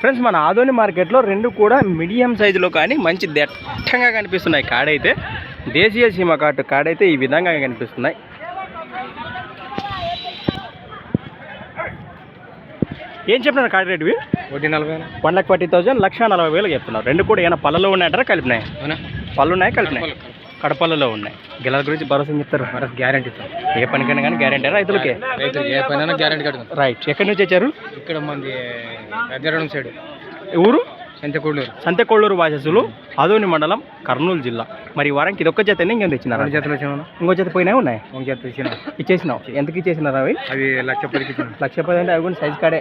Friends మన ఆదోని మార్కెట్లో రెండు కూడా మీడియం సైజులో కానీ మంచి దట్టంగా కనిపిస్తున్నాయి కాడైతే. దేశీయ సీమ కాటు కాడైతే ఈ విధంగా కనిపిస్తున్నాయి. ఏం చెప్తున్నారు కాడ రేటువి ఒకటి నలభై వన్ లాక్ ఫార్టీ థౌసండ్ లక్ష నలభై వేలు చెప్తున్నారు. రెండు కూడా ఏమైనా పళ్ళలో ఉన్నాయంటారా కలిపినాయి? పళ్ళు ఉన్నాయి కలిపినాయి? కడపల్లలో ఉన్నాయి. గిలాల గురించి భరోసా చెప్తారు? మనకు గ్యారంటీ ఇస్తాం ఏ పనికైనా కానీ గ్యారెంటీ రైతులకే? రైతు ఏ పైన గ్యారంటీ రైట్ ఎక్కడి నుంచి వచ్చారు? ఇక్కడ మంది సైడ్. ఊరు? సంతకూడూరు. సంతెకొళ్ళూరు వాసస్సులు ఆదోని మండలం కర్నూలు జిల్లా. మరి వారానికి ఇది ఒక్క జత ఇంకేం తెచ్చినారు? రెండు జతలు వచ్చాము ఇంకో జత పోయినాయి ఉన్నాయి? ఒక జత ఇచ్చిన ఇచ్చేసినావు. ఎందుకు ఇచ్చేసినారు అవి? అవి లక్ష పదికి ఇచ్చిన లక్ష పది అంటే అవి కూడా సైజ్ కాడే.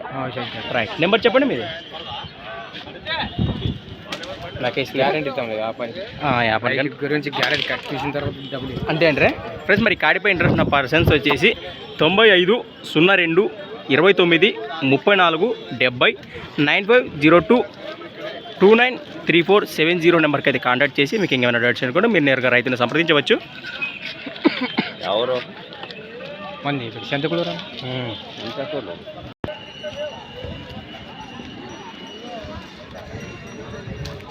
రైట్ నెంబర్ చెప్పండి మీది. రాకేష్. గ్యారంటీ ఇస్తాం కదా ఆ పని. ఆ, యాభై గురించి గ్యారంటీ కట్ తీసిన తర్వాత డబ్బులు. అంతే అంటే ఫ్రెండ్స్ మరి కాడిపై ఇంట్రెస్ట్ ఉన్న పర్సన్స్ వచ్చేసి తొంభై ఐదు సున్నా రెండు ఇరవై తొమ్మిది ముప్పై నాలుగు డెబ్బై nine five zero two two nine three four seven zero నెంబర్కి అయితే కాంటాక్ట్ చేసి మీకు ఇంకేమైనా డౌట్స్ అనుకుంటే మీరు నేరుగా రైతుని సంప్రదించవచ్చు. ఎవరు? మంది ఇక్కడ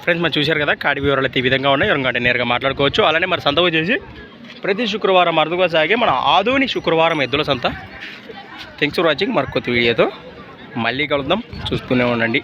ఫ్రెండ్స్ మనం చూశారు కదా కాడి వివరాలు అయితే ఈ విధంగా ఉన్నాయి. ఎవరికంటే నేరుగా మాట్లాడుకోవచ్చు. అలానే మరి సంత వచ్చేసి ప్రతి శుక్రవారం అరుదుగా సాగే మన ఆధుని శుక్రవారం ఎద్దుల సంత. థ్యాంక్స్ ఫర్ వాచింగ్ మరి కొత్త వీడియోతో మళ్ళీ కలుద్దాం. చూస్తూనే ఉండండి.